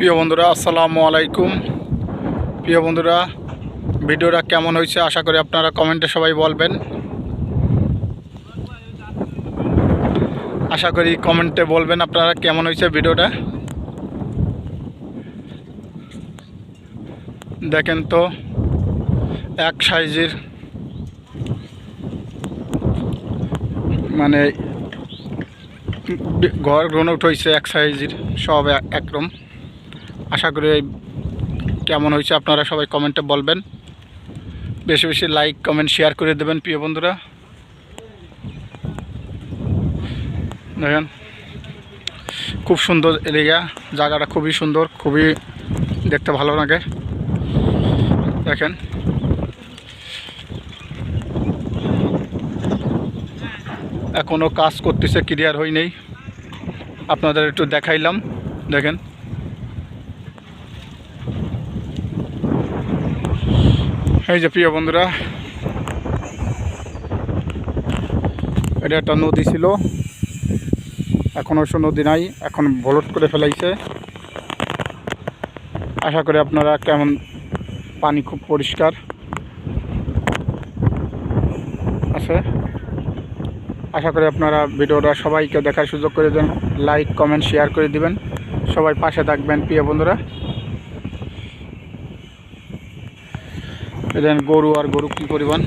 প্রিয় বন্ধুরা, আসসালামু আলাইকুম। প্রিয় বন্ধুরা, ভিডিওটা কেমন হয়েছে আশা করি আপনারা কমেন্টে সবাই বলবেন। আশা করি কমেন্টে বলবেন আপনারা কেমন হয়েছে ভিডিওটা। দেখেন তো, এক সাইজের মানে ঘর গ্রোনট হয়েছে এক সাইজের, সব এক- একরকম। আশা করি কেমন হয়েছে আপনারা সবাই কমেন্টে বলবেন। বেশি বেশি লাইক কমেন্ট শেয়ার করে দেবেন প্রিয় বন্ধুরা। দেখেন, খুব সুন্দর এরিয়া, জায়গাটা খুবই সুন্দর, খুবই দেখতে ভালো লাগে। দেখেন এখনও কাজ করতেছে ক্লিয়ার হয় নেই আপনাদের একটু দেখাইলাম। দেখেন এই যে প্রিয় বন্ধুরা, এটা একটা নদী ছিল। এখন অবশ্য নদী নাই, এখন ভলট করে ফেলাইছে। আশা করি আপনারা কেমন, পানি খুব পরিষ্কার আছে। আশা করি আপনারা ভিডিওটা সবাইকে দেখার সুযোগ করে দেন। লাইক কমেন্ট শেয়ার করে দিবেন। সবাই পাশে থাকবেন, প্রিয় বন্ধুরা। এদের গরু আর গরু কি পরিমাণ